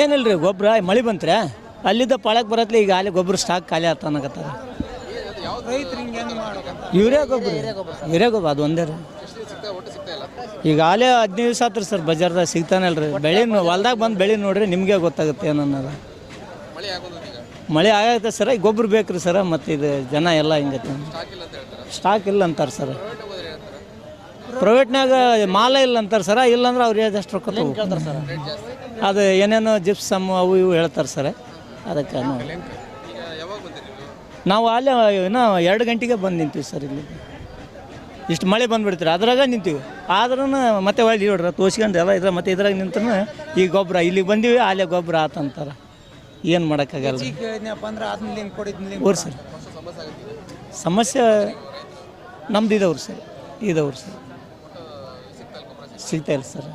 ಏನಿಲ್ಲ ರೀ ಗೊಬ್ಬರ ಮಳೆ ಬಂತ್ರೆ? ಅಲ್ಲಿದ್ದ ಪಾಳಕ್ಕೆ ಬರತ್ಲಿ ಈಗ ಅಲ್ಲಿ ಗೊಬ್ಬರ ಸ್ಟಾಕ್ ಖಾಲಿ ಆತ ಅನ್ನಕತ್ತಾರ. ಯೂರಿಯಾ ಗೊಬ್ಬರ ಯೂರಿಯಾ ಗೊಬ್ಬರ ಅದು ಒಂದೇ ರೀ. ಈಗ ಆಲೇ ಹದಿನೈದು ದಿವಸ ಆತ್ರಿ ಸರ್ ಬಜಾರ್ದಾಗ ಸಿಗ್ತಾನಲ್ಲ ರೀ ಬೆಳೆ ಹೊಲ್ದಾಗ ಬಂದು ಬೆಳೆ ನೋಡ್ರಿ ನಿಮಗೆ ಗೊತ್ತಾಗುತ್ತೆ ಏನನ್ನೋದು. ಮಳೆ ಆಗತ್ತೆ ಸರ್ ಈಗ ಗೊಬ್ಬರ ಬೇಕು ರೀ ಸರ ಮತ್ತು ಇದು ಜನ ಎಲ್ಲ ಹಿಂಗತ್ತೆ ಸ್ಟಾಕ್ ಇಲ್ಲ ಅಂತಾರೆ ಸರ್. ಪ್ರೈವೇಟ್ನಾಗ ಮಾಲ ಇಲ್ಲ ಅಂತಾರೆ ಸರ ಇಲ್ಲಾಂದ್ರೆ ಅವ್ರು ಎಷ್ಟು ರೊಕ್ಕ ಸರ್. ಅದು ಏನೇನೋ ಜಿಪ್ಸಮ್ ಅವು ಇವು ಹೇಳ್ತಾರೆ ಸರ್ ಅದಕ್ಕೆ ನಾವು- ನಾವು? ಅಲ್ಲೇ ಇನ್ನೂ ಎರಡು ಗಂಟೆಗೆ ಬಂದು ನಿಂತೀವಿ ಸರ್ ಇಲ್ಲಿ. ಇಷ್ಟು ಮಳೆ ಬಂದುಬಿಡ್ತೀರಿ ಅದ್ರಾಗ ನಿಂತೀವಿ. ಆದ್ರೂ ಮತ್ತೆ ಒಳ್ಳೆ ನೋಡ್ರಿ ತೋಸ್ಕೊಂಡು ಎಲ್ಲ ಇದ್ರೆ ಮತ್ತೆ ಇದ್ರಾಗ ನಿಂತನು ಈ ಗೊಬ್ಬರ ಇಲ್ಲಿಗೆ ಬಂದೀವಿ ಅಲ್ಲೇ ಗೊಬ್ಬರ ಆತಂತಾರೆ ಏನು ಮಾಡೋಕ್ಕಾಗಲ್ಲ. ಕೊಡಿದ್ಮೇಲೆ ಸರ್. ಸಮಸ್ಯೆ ನಮ್ದು ಇದಾವ್ರಿ ಸರ್ ಇದಾವ್ರಿ ಸರ್. సీత సార్.